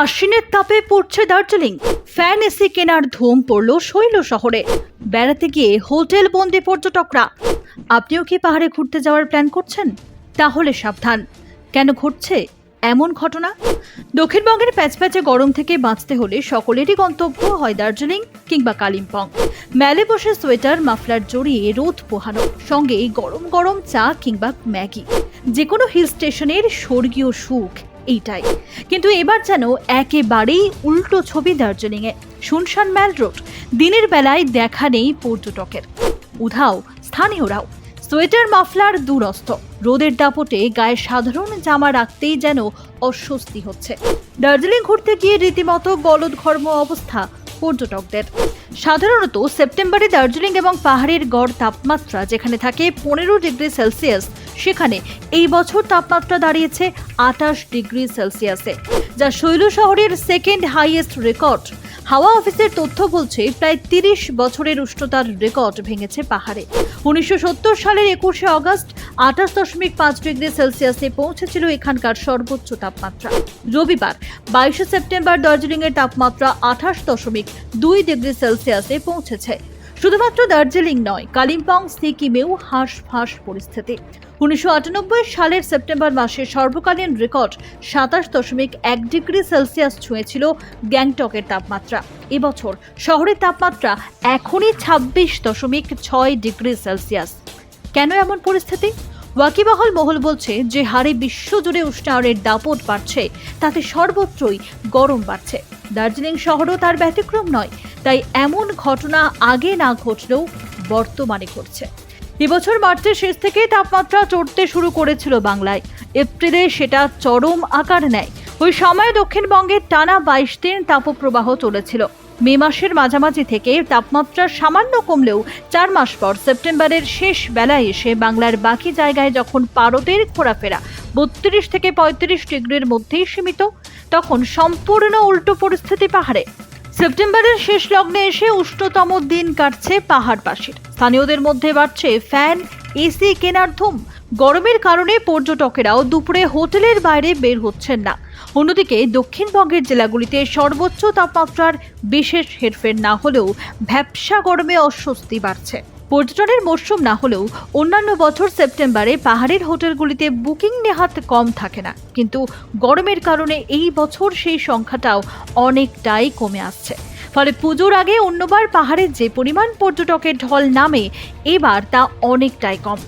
আশ্বিনের তাপে পড়ছে Darjeeling. Fan AC কেনার ধুম পড়ল শৈল শহরে। বেড়াতে গিয়ে হোটেল বন্দি পর্যটকরা। আপনিও কি পাহাড়ে ঘুরতে যাওয়ার প্ল্যান করছেন? তাহলে সাবধান। কেন ঘটছে এমন ঘটনা? দক্ষিণবঙ্গের প্যাচপ্যাচে গরম থেকে বাঁচতে হলে সকলেরই গন্তব্য হয় দার্জিলিং কিংবা কালিম্পং। মেলে বসে সোয়েটার, মাফলার জড়িয়ে রোদ পোহানো, সঙ্গে গরম গরম চা কিংবা ম্যাগি। যে কোনো হিল স্টেশনের স্বর্গীয় সুখ। এইটাই। কিন্তু এবার যেন একেবারেই উল্টো ছবি দার্জিলিংয়ে, শুনশান ম্যাল রোড, দিনের বেলায় দেখা নেই পর্যটকের। উধাও, স্থানীয়রাও। Sweater muffler দুরস্ত। রোদের দাপটে গায়ে সাধারণ জামা রাখতেই যেন অস্বস্তি হচ্ছে। দার্জিলিং ঘুরতে গিয়ে রীতিমতো গলদঘর্ম অবস্থা পর্যটকদের। সাধারণত সেপ্টেম্বরে দার্জিলিং এবং পাহাড়ের গড় তাপমাত্রা যেখানে থাকে পনেরো ডিগ্রি সেলসিয়াস, সেখানে এই বছর তাপমাত্রা দাঁড়িয়েছে আটাশ ডিগ্রি সেলসিয়াসে, যা শৈল শহরের সেকেন্ড হাইয়েস্ট রেকর্ড হাওয়া অফিসের তথ্য বলছে, প্রায় তিরিশ বছরের উষ্ণতার রেকর্ড ভেঙেছে পাহাড়ে। উনিশশো সত্তর সালের একুশে অগস্ট আঠাশ দশমিক পাঁচ ডিগ্রি সেলসিয়াসে পৌঁছেছিল এখানকার সর্বোচ্চ তাপমাত্রা। রবিবার, বাইশে সেপ্টেম্বর দার্জিলিংয়ের তাপমাত্রা আঠাশ দশমিক দুই ডিগ্রি সেলসিয়াসে পৌঁছেছে। শুধুমাত্র দার্জিলিং নয়, কালিম্পং, সিকিমেও হাঁস ফাঁস পরিস্থিতি। উনিশশো আটানব্বই সালের সেপ্টেম্বর মাসে সর্বকালীন রেকর্ড সাতাশ দশমিক এক ডিগ্রি সেলসিয়াস ছুঁয়েছিল গ্যাংটকের তাপমাত্রা। এবছর শহরের তাপমাত্রা এখনই ছাব্বিশ দশমিক ছয় ডিগ্রি সেলসিয়াস। কেন এমন পরিস্থিতি? ওয়াকিবহল মহল বলছে যে হারে বিশ্বজুড়ে উষ্ণায়নের দাপট বাড়ছে, তাতে সর্বত্রই গরম বাড়ছে। দার্জিলিং শহরও তার ব্যতিক্রম নয়, তাই এমন ঘটনা আগে না ঘটলেও বর্তমানে ঘটছে। এবছর মার্চের শেষ থেকে তাপমাত্রা চড়তে শুরু করেছিল বাংলায়। এপ্রিলে সেটা চরম আকার নেয়। ওই সময় দক্ষিণবঙ্গের টানা বাইশ দিন তাপপ্রবাহ চলেছিল। মে মাসের মাঝামাঝি থেকে তাপমাত্রা সামান্য কমলেও চার মাস পর সেপ্টেম্বরের শেষ বেলায় এসে বাংলার বাকি জায়গায় যখন পারদের ঘোরাফেরা বত্রিশ থেকে পঁয়ত্রিশ ডিগ্রির মধ্যেই সীমিত, তখন সম্পূর্ণ উল্টো পরিস্থিতি পাহাড়ে। সেপ্টেম্বরের শেষ লগ্নে এসে উষ্ণতম দিন কাটছে পাহাড়বাসীর স্থানীয়দের মধ্যে বাড়ছে ফ্যান, এসি কেনার ধুম। গরমের কারণে পর্যটকেরাও দুপুরে হোটেলের বাইরে বের হচ্ছেন না। অন্যদিকে দক্ষিণবঙ্গের জেলাগুলিতে সর্বোচ্চ তাপমাত্রার বিশেষ হেরফের না হলেও ভ্যাবসা গরমে অস্বস্তি বাড়ছে। পর্যটনের মরশুম না হলেও অন্যান্য বছর সেপ্টেম্বরে পাহাড়ের হোটেলগুলিতে বুকিং নেহাত কম থাকে না। কিন্তু গরমের কারণে এই বছর সেই সংখ্যাটাও অনেকটাই কমে আসছে। ফলে পুজোর আগে অন্যবার পাহাড়ে যে পরিমাণ পর্যটকের ঢল নামে, এবার তা অনেকটাই কম।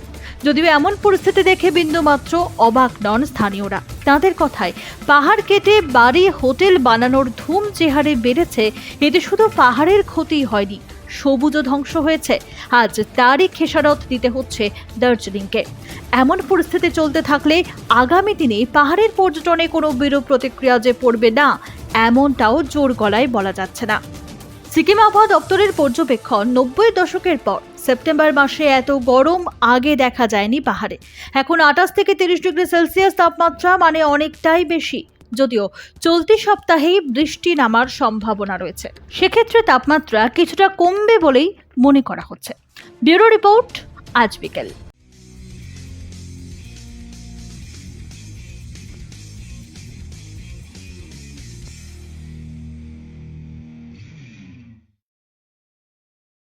যদিও এমন পরিস্থিতি দেখে বিন্দুমাত্র অবাক নন স্থানীয়রা। তাদের কথায়, পাহাড় কেটে বাড়ি হোটেল বানানোর ধুম চেহারে বেড়েছে, এতে শুধু পাহাড়ের ক্ষতি হয়নি সবুজ ধ্বংস হয়েছে। আজ তারই খেসারত দিতে হচ্ছে দার্জিলিংকে। এমন পরিস্থিতি চলতে থাকলে আগামী দিনে পাহাড়ের পর্যটনে কোনো বিরূপ প্রতিক্রিয়া যে পড়বে না, এমনটাও জোর গলায় বলা যাচ্ছে না। সিকিম আবহাওয়া দপ্তরের পর্যবেক্ষণ নব্বই দশকের পর। সেপ্টেম্বর মাসে এত গরম আগে দেখা যায়নি পাহাড়ে। এখন আঠাশ থেকে তিরিশ ডিগ্রি সেলসিয়াস তাপমাত্রা মানে অনেকটাই বেশি। যদিও চলতি সপ্তাহেই বৃষ্টি নামার সম্ভাবনা রয়েছে। সেক্ষেত্রে তাপমাত্রা কিছুটা কমবে বলেই মনে করা হচ্ছে। ব্যুরো রিপোর্ট আজ বিকেল।